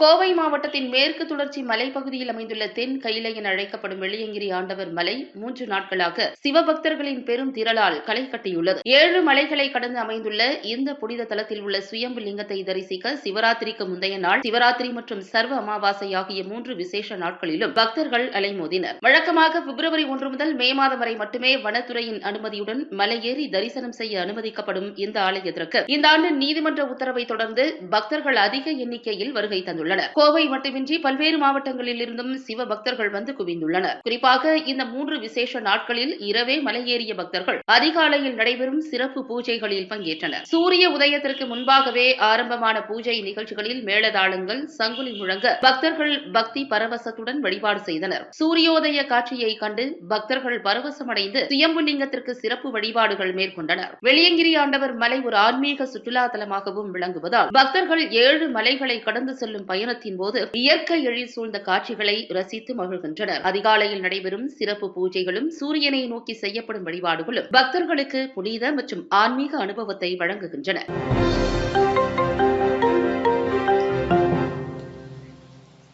கோவை மாவட்டத்தின் மேற்கு தொடர்ச்சி மலைப்பகுதியில் அமைந்துள்ள தென் கைலை என அழைக்கப்படும் வெள்ளியங்கிரி ஆண்டவர் மலை மூன்று நாட்களாக சிவபக்தர்களின் பெரும் திரளால் களை கட்டியுள்ளது. ஏழு மலைகளை கடந்து அமைந்துள்ள இந்த புனித தலத்தில் உள்ள சுயம்பு லிங்கத்தை தரிசிக்க சிவராத்திரிக்கு முந்தைய நாள் சிவராத்திரி மற்றும் சர்வ அமாவாசை ஆகிய மூன்று விசேஷ நாட்களிலும் பக்தர்கள் அலைமோதினர். வழக்கமாக பிப்ரவரி ஒன்று முதல் மே மாதம் வரை மட்டுமே வனத்துறையின் அனுமதியுடன் மலையேறி தரிசனம் செய்ய அனுமதிக்கப்படும் இந்த ஆலயத்திற்கு. இந்த ஆண்டு நீதிமன்ற உத்தரவை தொடர்ந்து பக்தர்கள் அதிக எண்ணிக்கையில் வருகை தந்துள்ளனர். உள்ளனர் கோவை மட்டுமின்றி பல்வேறு மாவட்டங்களில் இருந்தும் சிவ பக்தர்கள் வந்து குவிந்துள்ளனர். குறிப்பாக இந்த மூன்று விசேஷ நாட்களில் இரவே மலையேறிய பக்தர்கள் அதிகாலையில் நடைபெறும் சிறப்பு பூஜைகளில் பங்கேற்றனர். சூரிய உதயத்திற்கு முன்பாகவே ஆரம்பமான பூஜை நிகழ்ச்சிகளில் மேளதாளங்கள் சங்குலி முழங்க பக்தர்கள் பக்தி பரவசத்துடன் வழிபாடு செய்தனர். சூரியோதய காட்சியை கண்டு பக்தர்கள் பரவசமடைந்து சுயம்புலிங்கத்திற்கு சிறப்பு வழிபாடுகள் மேற்கொண்டனர். வெளியங்கிரி ஆண்டவர் மலை ஒரு ஆன்மீக சுற்றுலா தலமாகவும் விளங்குவதால் பக்தர்கள் ஏழு மலைகளை கடந்து செல்லும் பயணம் பயணத்தின் போது இயற்கை எழில் சூழ்ந்த காட்சிகளை ரசித்து மகிழ்கின்றனர். அதிகாலையில் நடைபெறும் சிறப்பு பூஜைகளும் சூரியனை நோக்கி செய்யப்படும் வழிபாடுகளும் பக்தர்களுக்கு புனித மற்றும் ஆன்மீக அனுபவத்தை வழங்குகின்றன.